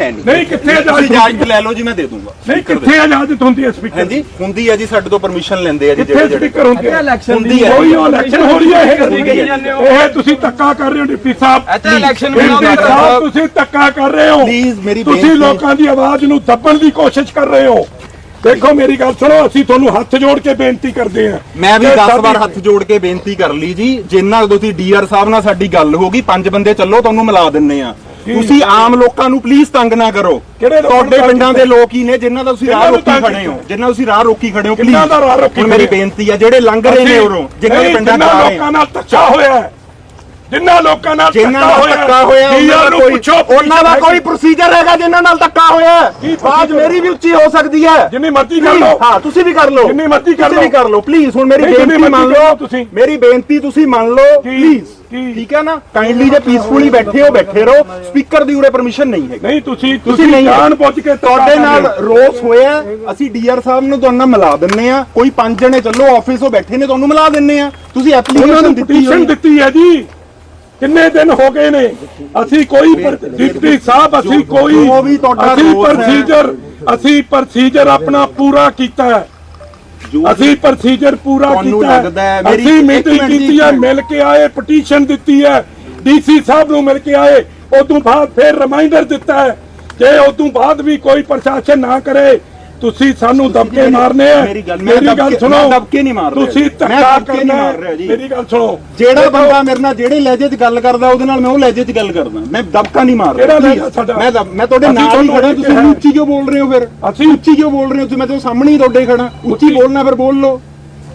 ਹੈ ਨਹੀਂ। ਨਹੀਂ ਕਿੱਥੇ ਤੁਸੀਂ ਇਜਾਜ਼ਤ ਇਜਾਜ਼ਤ ਲੈ ਲਓ ਜੀ ਮੈਂ ਦੇ ਦੂੰਗਾ। ਨਹੀਂ ਕਿੱਥੇ ਇਜਾਜ਼ਤ ਹੁੰਦੀ ਹੈ ਸਪੀਕਰ? ਹਾਂਜੀ ਹੁੰਦੀ ਹੈ ਜੀ ਸਾਡੇ ਤੋਂ ਪਰਮਿਸ਼ਨ ਲੈਂਦੇ ਆ ਜੀ ਕਿੱਥੇ ਸਪੀਕਰ ਹੁੰਦੇ ਆ? ਹੁੰਦੀ ਹੈ। ਕੋਈ ਇਲੈਕਸ਼ਨ ਹੋ ਰਹੀ ਹੈ ਹੁੰਦੀ ਹੈ। ਇਹ ਇਹ ਤੁਸੀਂ ਧੱਕਾ ਕਰ ਰਹੇ ਹੋ ਡਿਪਟੀ ਸਾਹਿਬ। ਇੱਥੇ election ਡਿਪਟੀ ਬਣਾਉਂਦੇ ਸਾਹਿਬ ਤੁਸੀਂ ਧੱਕਾ ਕਰ ਰਹੇ ਹੋ। Please, ਮੇਰੀ ਤੁਸੀਂ ਬੇਨਤੀ- ਲੋਕਾਂ ਦੀ ਆਵਾਜ਼ ਨੂੰ ਦੱਬਣ ਦੀ ਕੋਸ਼ਿਸ਼ ਕਰ ਰਹੇ ਹੋ। ਦੇਖੋ ਮੇਰੀ ਗੱਲ ਸੁਣੋ ਅਸੀਂ ਤੁਹਾਨੂੰ ਹੱਥ ਜੋੜ ਕੇ ਬੇਨਤੀ ਕਰਦੇ ਹਾਂ। ਮੈਂ ਵੀ ਕਿ 10 ਸਾਡੀ- ਵਾਰ ਹੱਥ ਜੋੜ ਕੇ ਬੇਨਤੀ ਕਰ ਲਈ ਜੀ। ਜਿੰਨਾ ਤੁਸੀਂ ਡੀਆਰ ਸਾਹਿਬ ਨਾਲ ਸਾਡੀ ਗੱਲ ਹੋ ਗਈ ਪੰਜ ਬੰਦੇ ਚੱਲੋ ਤੁਹਾਨੂੰ ਮਿਲਾ ਦਿੰਨੇ ਆ। ਤੁਸੀਂ ਆਮ ਲੋਕਾਂ ਨੂੰ ਪਲੀਜ਼ ਤੰਗ ਨਾ ਕਰੋ। ਕਿਹੜੇ ਤੁਹਾਡੇ ਪਿੰਡਾਂ ਦੇ ਲੋਕ ਹੀ ਨੇ ਜਿਨ੍ਹਾਂ ਦਾ ਤੁਸੀਂ ਰਾਹ ਰੋਕੀ ਖੜੇ ਹੋ। ਜਿਨ੍ਹਾਂ ਤੁਸੀਂ ਰਾਹ ਰੋਕੀ ਖੜੇ ਹੋ ਕਿਹਨਾਂ ਦਾ ਰਾਹ ਰੋਕੀ ਹੁਣ ਮੇਰੀ? ਬੇਨਤੀ ਆ ਜਿਹੜੇ ਲੰਘ ਰਹੇ ਨੇ ਉਰੋਂ ਜਿਨ੍ਹਾਂ ਦੇ ਪਿੰਡਾਂ ਰਹੇ ਲੋਕਾਂ ਨਾਲ ਧੱਕਾ ਹੋਇਆ ਹੈ, ਜਿਨ੍ਹਾਂ ਲੋਕਾਂ ਨਾਲ ਜਿਨ੍ਹਾਂ ਨਾਲ ਧੱਕਾ ਹੋਇਆ ਉਹਨਾਂ ਦਾ ਕੋਈ ਉਹਨਾਂ ਦਾ ਕੋਈ ਪ੍ਰੋਸੀਜਰ ਹੈਗਾ ਜਿਨ੍ਹਾਂ ਨਾਲ ਧੱਕਾ ਹੋਇਆ। ਕੀ ਬਾਜ procedure? ਮੇਰੀ ਵੀ ਉੱਚੀ ਹੋ ਸਕਦੀ ਹੈ। ਜਿੰਨੀ ਮਰਜ਼ੀ ਕਰ ਲਓ। ਹਾਂ ਤੁਸੀਂ ਵੀ ਕਰ ਲਓ। ਜਿੰਨੀ ਮਰਜ਼ੀ ਕਰ ਤੁਸੀਂ ਲਓ। ਵੀ ਕਰ ਲਓ। ਪਲੀਜ਼ ਹੁਣ ਮੇਰੀ ਜਿੰਨੀ ਬੇਨਤੀ ਮੰਨ ਲਓ। ਤੁਸੀਂ। ਮੇਰੀ ਬੇਨਤੀ ਤੁਸੀਂ ਮੰਨ ਲਓ? ਪਲੀਜ਼? ਠੀਕ ਹੈ ਨਾ? ਕਾਈਂਡਲੀ ਜੇ ਪੀਸਫੁਲੀ ਬੈਠੇ ਹੋ ਬੈਠੇ ਰਹੋ। ਸਪੀਕਰ ਦੀ ਉਰੇ ਪਰਮਿਸ਼ਨ ਨਹੀਂ ਹੈਗੀ। ਨਹੀਂ ਤੁਸੀਂ ਤੁਸੀਂ ਤੁਸੀਂ ਜਾਣ ਪੁੱਛ ਕੇ ਤੁਹਾਡੇ ਨਾਲ ਹੋ। ਰੋਸ ਹੋਇਆ ਅਸੀਂ ਡੀਆਰ ਸਾਹਿਬ ਨੂੰ ਤੁਹਾਨੂੰ ਨਾਲ ਮਿਲਾ ਦਿੰਨੇ ਆ ਕੋਈ ਪੰਜ ਜਣੇ ਚੱਲੋ ਆਫਿਸੋਂ ਬੈਠੇ ਨੇ ਤੁਹਾਨੂੰ ਮਿਲਾ ਦਿੰਨੇ ਆ ਤੁਸੀਂ ਐਪਲੀਕੇਸ਼ਨ ਦਿੱਤੀ ਹੈ ਜੀ। ਕਿੰਨੇ ਦਿਨ ਹੋ ਗਏ ਨੇ? ਅਸੀਂ ਕੋਈ ਡਿਪਟੀ ਸਾਹਿਬ ਅਸੀਂ ਕੋਈ ਜੋ ਅਸੀਂ। ਪ੍ਰੋਸੀਜਰ ਅਸੀਂ ਪ੍ਰੋਸੀਜਰ ਆਪਣਾ ਪੂਰਾ ਕੀਤਾ ਹੈ। ਅਸੀਂ ਪ੍ਰੋਸੀਜਰ ਪੂਰਾ ਕੀਤਾ ਹੈ, ਅਸੀਂ ਮੀਟਿੰਗ ਮਿੰਟ ਜੀ, ਕੀਤੀ ਹੈ। ਮਿਲ ਕੇ ਆਏ ਪਟੀਸ਼ਨ ਦਿੱਤੀ ਹੈ। ਡੀਸੀ ਸਾਹਿਬ ਨੂੰ ਮਿਲ ਕੇ ਆਏ ਉਦੋਂ ਬਾਅਦ ਫਿਰ ਰਿਮਾਈਂਡਰ ਦਿੱਤਾ ਹੈ ਕਿ ਉਦੋਂ ਬਾਅਦ ਵੀ ਕੋਈ ਪ੍ਰਸ਼ਾਸਨ ਨਾ ਕਰੇ। ਤੁਸੀਂ ਸਾਨੂੰ ਦਬਕੇ ਮਾਰਨੇ ਆ। ਮੇਰੀ ਗੱਲ- ਸੁਣੋ। ਦਬਕੇ ਨਹੀਂ ਮਾਰ ਤੁਸੀਂ ਧੱਕਾ ਕਰਨਾ ਮਾਰ ਗੱਲ ਸੁਣੋ। ਜਿਹੜਾ ਬੰਦਾ ਮੇਰੇ ਨਾਲ ਜਿਹੜੇ ਲਹਿਜੇ 'ਚ ਗੱਲ ਕਰਦਾ ਉਹਦੇ ਨਾਲ ਮੈਂ ਉਹ ਲਹਿਜੇ 'ਚ ਗੱਲ ਕਰਦਾ। ਮੈਂ ਦਬਕਾ ਨਹੀਂ ਮਾਰ ਰਿਹਾ? ਮੈਂ ਮੈਂ ਤੁਹਾਡੇ ਨਾਲ ਹੀ ਖੜਾ ਤੁਸੀਂ। ਉੱਚੀ ਕਿਉਂ ਬੋਲ ਰਹੇ ਹੋ ਫਿਰ? ਅਸੀਂ ਉੱਚੀ ਕਿਉਂ ਬੋਲ ਰਹੇ ਹੋ? ਤੁਸੀਂ ਮੈਂ ਤਾਂ ਸਾਹਮਣੇ ਹੀ ਤੁਹਾਡੇ ਖੜਾ ਉੱਚੀ ਉੱਚੀ- ਬੋਲਣਾ ਫਿਰ ਬੋਲ ਲਓ।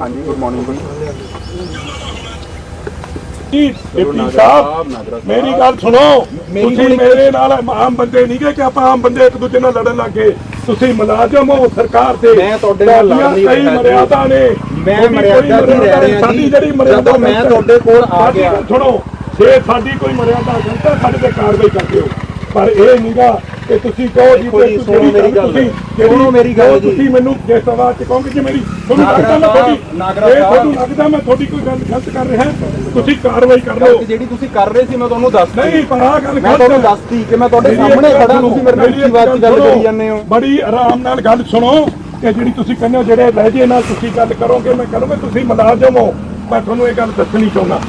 ਹਾਂਜੀ ਗੁੱਡ ਮਾਰਨਿੰਗ ਜੀ ਡਿਪਟੀ ਸਾਹਿਬ ਮੇਰੀ ਗੱਲ ਸੁਣੋ। ਤੁਸੀਂ ਮੇਰੇ ਨਾਲ ਆਮ ਬੰਦੇ ਨਹੀਂ ਕਿ ਆਪਾਂ ਆਮ ਬੰਦੇ ਇੱਕ ਦੂਜੇ ਨਾਲ ਲੜਨ ਲੱਗੇ ਤੁਸੀਂ ਮੁਲਾਜ਼ਮ ਹੋ ਸਰਕਾਰ ਦੇ ਮੈਂ ਤੁਹਾਡੇ ਨਾਲ ਲੜ ਨਹੀਂ ਕਈ। ਮਰਿਆਦਾ ਨੇ। ਮੈਂ ਮਰਿਆਦਾ ਹੀ ਰਹਿ ਰਿਹਾ। ਸਾਡੀ। ਜਿਹੜੀ ਮਰਿਆਦਾ ਮੈਂ ਤੁਹਾਡੇ ਕੋਲ ਆ ਗਿਆ। ਸੁਣੋ। ਜੇ ਸਾਡੀ ਕੋਈ ਮਰਿਆਦਾ ਗਲਤ ਹੈ ਸਾਡੇ ਤੇ ਕਾਰਵਾਈ ਕਰਦੇ ਹੋ ਪਰ ਇਹ ਨਹੀਂਗਾ ਕਿ ਤੁਸੀਂ ਕਹੋ ਜੀ ਕਿ ਤੁਸੀਂ ਸੁਣੋ ਮੇਰੀ ਗੱਲ। ਸੁਣੋ ਮੇਰੀ ਗੱਲ ਜੋ। ਤੁਸੀਂ ਮੈਨੂੰ ਜਿਸ ਆਵਾਜ਼ ਚ ਕਹੋਗੇ ਕਿ ਮੇਰੀ ਤੁਹਾਨੂੰ ਲੱਗਦਾ ਮੈਂ ਤੁਹਾਡੀ। ਤੁਹਾਨੂੰ ਲੱਗਦਾ ਮੈਂ ਤੁਹਾਡੀ ਕੋਈ ਗੱਲ ਗਲਤ ਕਰ ਰਿਹਾ ਤੁਸੀਂ ਕਾਰਵਾਈ ਕਰ ਲਓ ਜਿਹੜੀ ਤੁਸੀਂ ਕਰ ਰਹੇ ਸੀ ਮੈਂ ਤੁਹਾਨੂੰ ਦੱਸ ਨਹੀਂ ਪਰ ਆਹ ਗੱਲ ਮੈਂ ਤੁਹਾਨੂੰ। ਦੱਸਤੀ ਕਿ ਮੈਂ ਤੁਹਾਡੇ ਸਾਹਮਣੇ ਖੜਾ ਤੁਸੀਂ ਮੇਰੇ ਨਾਲ ਆਵਾਜ਼ 'ਚ ਗੱਲ ਕਰੀ ਜਾਂਦੇ ਹੋ ਬੜੀ ਆਰਾਮ ਨਾਲ ਗੱਲ ਸੁਣੋ ਕਿ ਜਿਹੜੀ ਤੁਸੀਂ ਕਹਿੰਦੇ ਹੋ ਜਿਹੜੇ ਲਹਿਜੇ ਨਾਲ ਤੁਸੀਂ ਗੱਲ ਕਰੋਗੇ ਮੈਂ ਕਰੂੰਗਾ ਤੁਸੀਂ ਮੁਲਾਜ਼ਮ ਹੋ ਮੈਂ ਤੁਹਾਨੂੰ ਇਹ ਗੱਲ ਦੱਸਣੀ ਚਾਹੁੰਦਾ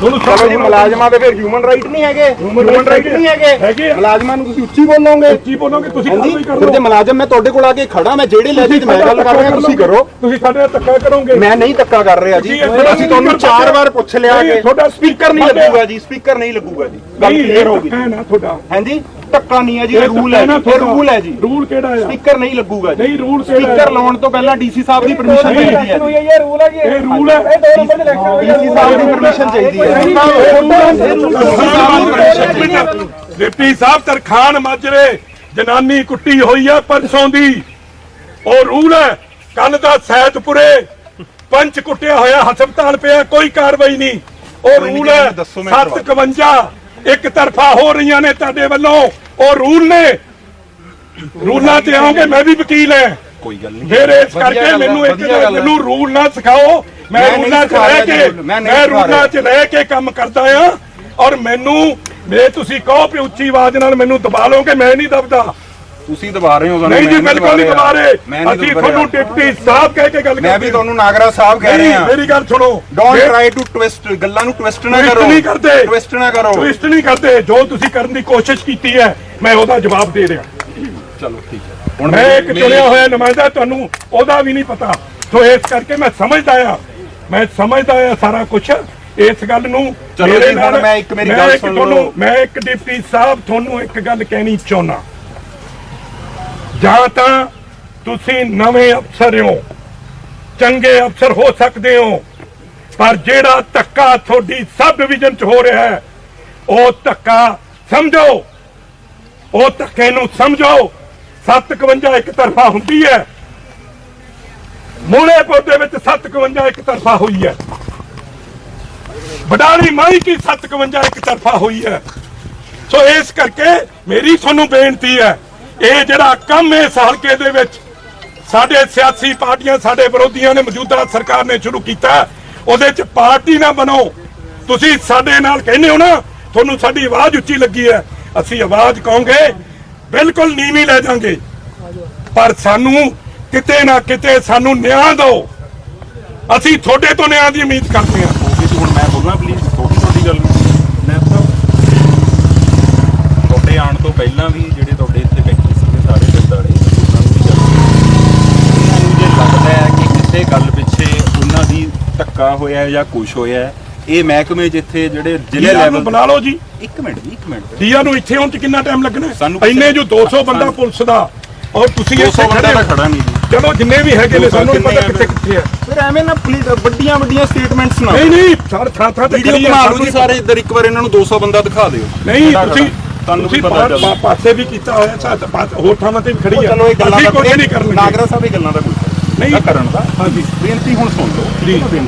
ਤੁਹਾਨੂੰ ਚਲੋ ਜੀ ਮੁਲਾਜ਼ਮਾਂ ਦੇ ਫਿਰ ਹਿਊਮਨ ਰਾਈਟ ਨਹੀਂ ਹੈਗੇ। Human ਹਿਊਮਨ right ਰਾਈਟ ਨਹੀਂ ਹੈਗੇ। ਹੈਗੇ ਆ। ਮੁਲਾਜ਼ਮਾਂ ਨੂੰ ਤੁਸੀਂ ਉੱਚੀ ਬੋਲੋਗੇ। ਕੀ ਬੋਲੋਗੇ ਤੁਸੀਂ ਹਾਂਜੀ ਕਾਰਵਾਈ ਕਰ। ਫਿਰ ਜੇ ਲਓ ਮੁਲਾਜ਼ਮ ਮੈਂ ਤੁਹਾਡੇ ਕੋਲ ਆ ਕੇ ਖੜਾ ਮੈਂ ਜਿਹੜੇ ਲਹਿਜੇ 'ਚ ਮੈਂ ਗੱਲ ਕਰ ਰਿਹਾ ਤੁਸੀਂ ਕਰੋ। ਤੁਸੀਂ ਸਾਡੇ ਨਾਲ ਧੱਕਾ ਕਰੋਗੇ। ਮੈਂ ਨਹੀਂ ਧੱਕਾ ਕਰ ਰਿਹਾ ਜੀ। ਅਸੀਂ ਤੁਹਾਨੂੰ ਚਾਰ ਵਾਰ ਪੁੱਛ ਲਿਆ ਕਿ ਤੁਹਾਡਾ ਸਪੀਕਰ ਨਹੀਂ ਲੱਗੂਗਾ ਜੀ ਸਪੀਕਰ ਨਹੀਂ ਲੱਗੂਗਾ ਜੀ। ਗੱਲ ਨਹੀਂ ਕਲੀਅਰ ਹੋ ਗਈ। ਧੱਕਾ ਹੈ ਨਾ ਤੁਹਾਡਾ। ਹਾਂਜੀ? ਧੱਕਾ ਨਹੀਂ ਹੈ ਜੀ ਇਹ ਰੂਲ ਹੈ ਇਹ ਰੂਲ ਹੈ ਜੀ। ਰੂਲ ਕਿਹੜਾ ਆ? ਸਪੀਕਰ ਨਹੀਂ ਲੱਗੂਗਾ ਜੀ। ਨਹੀਂ ਰੂਲ ਕਿਹੜਾ ਸਪੀਕਰ ਲਾਉਣ ਤੋਂ ਪਹਿਲਾਂ ਡੀਸੀ ਸਾਹਿਬ ਦੀ ਪਰਮਿਸ਼ਨ ਚਾਹੀਦੀ ਹੈ। ਜੀ ਇਹ ਰੂਲ ਹੈ ਜੀ। ਇਹ ਰੂਲ ਹੈ। ਇਹ ਦੋ ਨੰਬਰ ਦੇ ਇਲੈਕਸ਼ਨ ਹੋਈ ਡੀਸੀ ਸਾਹਿਬ ਦੀ ਪਰਮਿਸ਼ਨ ਚਾਹੀਦੀ ਹੈ। ਡਿਪਟੀ ਸਾਹਿਬ ਤਰਖਾਨ ਮਾਜਰੇ ਜਨਾਨੀ ਕੁੱਟੀ ਹੋਈ ਹੈ ਪਰਸੋਂ ਦੀ। ਉਹ ਰੂਲ ਹੈ ਕੱਲ ਦਾ ਸੈਦਪੁਰੇ ਪੰਚ ਕੁੱਟਿਆ ਹੋਇਆ ਹਸਪਤਾਲ ਪਿਆ ਕੋਈ ਕਾਰਵਾਈ ਨਹੀਂ। ਉਹ ਰੂਲ ਹੈ ਦੱਸੋ, ਮੈਂ ਕਰਵਾ 751 ਇੱਕ ਤਰਫਾ ਹੋ ਰਹੀਆਂ ਨੇ ਤੁਹਾਡੇ ਵੱਲੋਂ। ਉਹ ਰੂਲ ਨੇ। ਰੂਲਾਂ ਤੇ ਆਉਂਗੇ ਮੈਂ ਵੀ ਵਕੀਲ ਹਾਂ। ਕੋਈ ਗੱਲ ਨਹੀਂ। ਫਿਰ ਇਸ ਕਰਕੇ ਮੈਨੂੰ ਇੱਕ। ਮੈਨੂੰ ਰੂਲ ਨਾ ਸਿਖਾਓ। ਮੈਂ ਰੂਲਾਂ 'ਚ ਰਹਿ ਕੇ ਮੈਂ ਰੂਲਾਂ। 'ਚ ਰਹਿ ਕੇ ਕੰਮ ਕਰਦਾ ਆ ਔਰ ਮੈਨੂੰ ਜੇ ਤੁਸੀਂ ਕਹੋ ਵੀ ਉੱਚੀ ਆਵਾਜ਼ ਨਾਲ ਮੈਨੂੰ ਦਬਾ ਲਓਗੇ ਮੈਂ ਨਹੀਂ ਦਬਦਾ। ਤੁਸੀਂ ਦਬਾ ਰਹੇ ਹੋ ਨਹੀਂ ਜੀ ਬਿਲਕੁਲ ਨਹੀਂ ਦਬਾ ਰਹੇ। ਅਸੀਂ ਤੁਹਾਨੂੰ। ਡਿਪਟੀ ਸਾਹਿਬ ਕਹਿ ਕੇ ਗੱਲ ਮੈਂ ਵੀ ਤੁਹਾਨੂੰ ਨਾਗਰਾ ਸਾਹਿਬ ਕਹਿ ਰਿਹਾ। ਮੇਰੀ ਗੱਲ ਸੁਣੋ। ਜੇ ਟਰਾਈ ਟੂ ਟਵਿਸਟ ਗੱਲਾਂ ਨੂੰ ਟਵਿਸਟ ਨਾ ਕਰੋ। ਨਹੀਂ ਕਰਦੇ। ਟਵਿਸਟ ਨਾ ਕਰੋ। ਟਵਿਸਟ ਨਹੀਂ ਕਰਦੇ। ਜੋ ਤੁਸੀਂ ਕਰਨ ਦੀ ਕੋਸ਼ਿਸ਼ ਕੀਤੀ ਹੈ ਮੈਂ ਉਹਦਾ ਜਵਾਬ ਦੇ ਰਿਹਾ। ਚਲੋ ਠੀਕ ਹੈ। ਹੁਣ ਮੈਂ ਇੱਕ ਚੁਣਿਆ ਹੋਇਆ ਨੁਮਾਇੰਦਾ ਤੁਹਾਨੂੰ ਉਹਦਾ ਵੀ ਨਹੀਂ ਪਤਾ। ਸੋ ਇਸ ਕਰਕੇ ਮੈਂ ਸਮਝਦਾ ਆ। ਮੈਂ ਸਮਝਦਾ ਆ ਸਾਰਾ ਕੁਝ ਇਸ ਗੱਲ ਨੂੰ। ਚਲੋ ਜੀ, ਹੁਣ ਮੈਂ ਇੱਕ ਮੇਰੀ ਗੱਲ ਸੁਣ ਲਓ। ਮੈਂ ਇੱਕ ਡਿਪਟੀ ਸਾਹਿਬ ਤੁਹਾਨੂੰ ਇੱਕ ਗੱਲ ਕਹਿਣੀ ਚਾਹੁੰਦਾ। ਜਾਂ ਤਾਂ ਤੁਸੀਂ ਨਵੇਂ ਅਫਸਰ ਹੋ, ਚੰਗੇ ਅਫਸਰ ਹੋ ਸਕਦੇ ਹੋ, ਪਰ ਜਿਹੜਾ ਧੱਕਾ ਤੁਹਾਡੀ ਸਬ ਡਿਵੀਜ਼ਨ ਚ ਹੋ ਰਿਹਾ ਹੈ, ਉਹ ਧੱਕਾ ਸਮਝੋ। ਉਹ ਧੱਕੇ ਨੂੰ ਸਮਝੋ। 751 ਇੱਕ ਤਰਫਾ ਹੁੰਦੀ ਹੈ। ਮੂਲੇ ਪੌਦੇ ਵਿੱਚ 751 ਇੱਕ ਤਰਫਾ ਹੋਈ ਹੈ। ਵਡਾਲੀ ਮਾਈ ਕੀ 751 ਇੱਕ ਤਰਫਾ ਹੋਈ ਹੈ। ਸੋ ਇਸ ਕਰਕੇ ਮੇਰੀ ਤੁਹਾਨੂੰ ਬੇਨਤੀ ਹੈ ਇਹ ਜਿਹੜਾ ਕੰਮ ਇਸ ਹਲਕੇ ਦੇ ਵਿੱਚ ਸਾਡੇ ਸਿਆਸੀ ਪਾਰਟੀਆਂ, ਸਾਡੇ ਵਿਰੋਧੀਆਂ ਨੇ ਮੌਜੂਦਾ ਸਰਕਾਰ ਨੇ ਸ਼ੁਰੂ ਕੀਤਾ, ਉਹਦੇ ਚ ਪਾਰਟੀ ਨਾ ਬਣੋ। ਤੁਸੀਂ ਸਾਡੇ ਨਾਲ ਕਹਿੰਦੇ ਹੋ ਨਾ, ਤੁਹਾਨੂੰ ਸਾਡੀ ਆਵਾਜ਼ ਉੱਚੀ ਲੱਗੀ ਹੈ, ਅਸੀਂ ਆਵਾਜ਼ ਕਹੋਗੇ, ਬਿਲਕੁਲ ਨੀਵੀਂ ਲੈ ਜਾਾਂਗੇ। ਪਰ ਸਾਨੂੰ ਕਿਤੇ ਨਾ ਕਿਤੇ ਸਾਨੂੰ ਨਿਆਂ ਦਿਓ। ਅਸੀਂ ਤੁਹਾਡੇ ਤੋਂ ਨਿਆਂ ਦੀ ਉਮੀਦ ਕਰਦੇ ਹਾਂ। ਹੁਣ ਮੈਂ ਬੋਲਾਂ ਪਲੀਜ਼ ਛੋਟੀ ਗੱਲ ਮੈਂ ਤੁਹਾਡੇ ਆਉਣ ਤੋਂ ਪਹਿਲਾਂ ਵੀ ਜਿਹੜੇ ਤੁਹਾਡੇ ਇੱਥੇ ਬੈਠੇ ਸੀਗੇ ਸਾਰੇ ਦਿਲਦਾਰੇ ਉਹਨਾਂ ਨੂੰ ਵੀ ਗੱਲ ਉਹਨਾਂ ਨੂੰ ਜੇ ਲੱਗਦਾ ਹੈ ਕਿ ਕਿਸੇ ਗੱਲ ਪਿੱਛੇ ਉਹਨਾਂ ਦੀ ਧੱਕਾ ਹੋਇਆ ਹੈ ਜਾਂ ਕੁਝ ਹੋਇਆ ਹੈ, ਇਹ ਮਹਿਕਮੇ ਜਿੱਥੇ ਜਿਹੜੇ ਜ਼ਿਲ੍ਹੇ ਡੀਆਰ ਨੂੰ ਲੈਵਲ ਬੁਲਾ ਲਓ ਜੀ। ਇੱਕ ਮਿੰਟ ਜੀ, ਇੱਕ ਮਿੰਟ। ਡੀਆਰ ਨੂੰ ਇੱਥੇ ਹੁਣ ਚ ਕਿੰਨਾ ਟਾਈਮ ਲੱਗਣਾ ਹੈ? ਸਾਨੂੰ ਇੰਨੇ ਜੋ 200 ਬੰਦਾ ਪੁਲਿਸ ਦਾ ਔਰ ਤੁਸੀਂ 200 ਇੱਥੇ ਬੰਦਾ ਖੜੇ ਤਾਂ ਹੋ। ਖੜਾ ਨਹੀਂ ਜੀ। ਚਲੋ ਜਿੰਨੇ ਵੀ ਹੈਗੇ ਨੇ ਸਾਨੂੰ ਪਤਾ ਕਿੱਥੇ ਕਿੱਥੇ ਹੈ ਫਿਰ ਐਵੇਂ ਨਾ ਪਲੀਜ਼ ਵੱਡੀਆਂ ਵੱਡੀਆਂ ਸਟੇਟਮੈਂਟਸ ਨਾ ਨਹੀਂ ਨਹੀਂ ਸਰ ਥਾਂ ਥਾਂ ਤੇ ਵੀਡੀਓ ਖੜੀ ਹੈ, ਬਣਾ ਲਓ ਸਾਨੂੰ ਜੀ ਸਾਰੇ ਇੱਧਰ ਇੱਕ ਵਾਰ ਇਹਨਾਂ ਨੂੰ 200 ਬੰਦਾ ਦਿਖਾ ਦਿਓ। ਨਹੀਂ ਖੜਾ ਤੁਸੀਂ। ਤੁਹਾਨੂੰ ਵੀ ਪਤਾ ਚੱਲ। ਪਾਸੇ ਵੀ ਕੀਤਾ ਹੋਇਆ ਸਾਥ ਹੋਰ ਥਾਵਾਂ ਤੇ ਵੀ ਖੜੀ ਹੈ ਚਲੋ ਇਹ ਗੱਲਾਂ ਅਸੀਂ ਦਾ ਕੁਝ ਨਹੀਂ ਕਰਨ ਲੱਗੇ ਨਾਗਰਾ ਸਾਹਿਬ ਇਹ ਗੱਲਾਂ ਦਾ ਕੋਈ ਨਹੀਂ। ਕਰਨ ਦਾ। ਹਾਂਜੀ। ਬੇਨਤੀ ਹੁਣ ਸੁਣ ਲਓ। ਜੀ। ਬੇਨਤੀ